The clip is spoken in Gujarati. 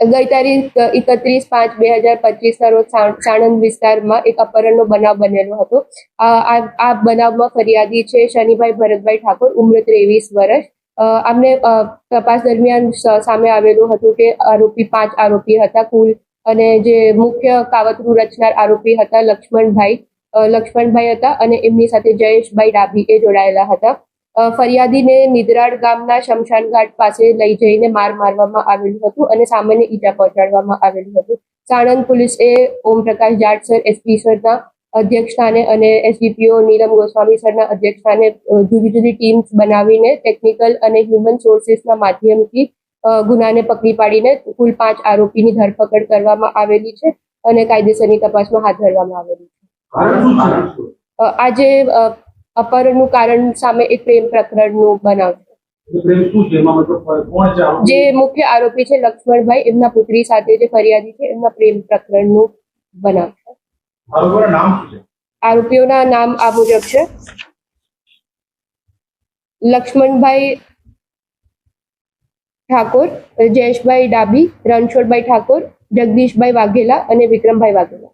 ગઈ તારીખ એકત્રીસ પાંચ બે હજાર પચીસના રોજ સાણંદ વિસ્તારમાં એક અપહરણનો બનાવ બનેલો હતો. આ બનાવમાં ફરિયાદી છે શનિભાઈ ભરતભાઈ ઠાકોર, ઉંમર ત્રેવીસ વર્ષ. આમને તપાસ દરમિયાન સામે આવેલું હતું કે આરોપી પાંચ આરોપી હતા. કુલ અને જે મુખ્ય કાવતરું રચનાર આરોપી હતા લક્ષ્મણભાઈ લક્ષ્મણભાઈ હતા અને એમની સાથે જયેશભાઈ ડાભી એ જોડાયેલા હતા. ફરિયાદીને નિદરાડ ગામના શમશાન ઘાટ પાસે લઈ જઈને માર મારવામાં આવેલું હતું અને સામાન્ય ઈજા પહોંચાડવામાં આવેલું હતું. સાણંદ પોલીસે ઓમપ્રકાશ જાટ સર એસપી સરના અધ્યક્ષ સ્થાને અને એસડીપીઓ નીલમ ગોસ્વામી સરના અધ્યક્ષ સ્થાને જુદી જુદી ટીમ્સ બનાવીને ટેકનિકલ અને હ્યુમન સોર્સિસના માધ્યમથી ગુનાને પકડી પાડીને કુલ પાંચ આરોપીની ધરપકડ કરવામાં આવેલી છે અને કાયદેસરની તપાસમાં હાથ ધરવામાં આવેલી છે. આજે અપહરણનું કારણ સામે એક પ્રેમ પ્રકરણનું બનાવ? જે મુખ્ય આરોપી છે લક્ષ્મણભાઈ એમના પુત્રી સાથે જે ફરિયાદી છે એમના પ્રેમ પ્રકરણનું બનાવ છે. આરોપીઓના નામ આ મુજબ છે. લક્ષ્મણભાઈ ઠાકોર જયેશભાઈ ડાબી રણછોડભાઈ ઠાકોર જગદીશભાઈ વાઘેલા અને વિક્રમભાઈ વાઘેલા.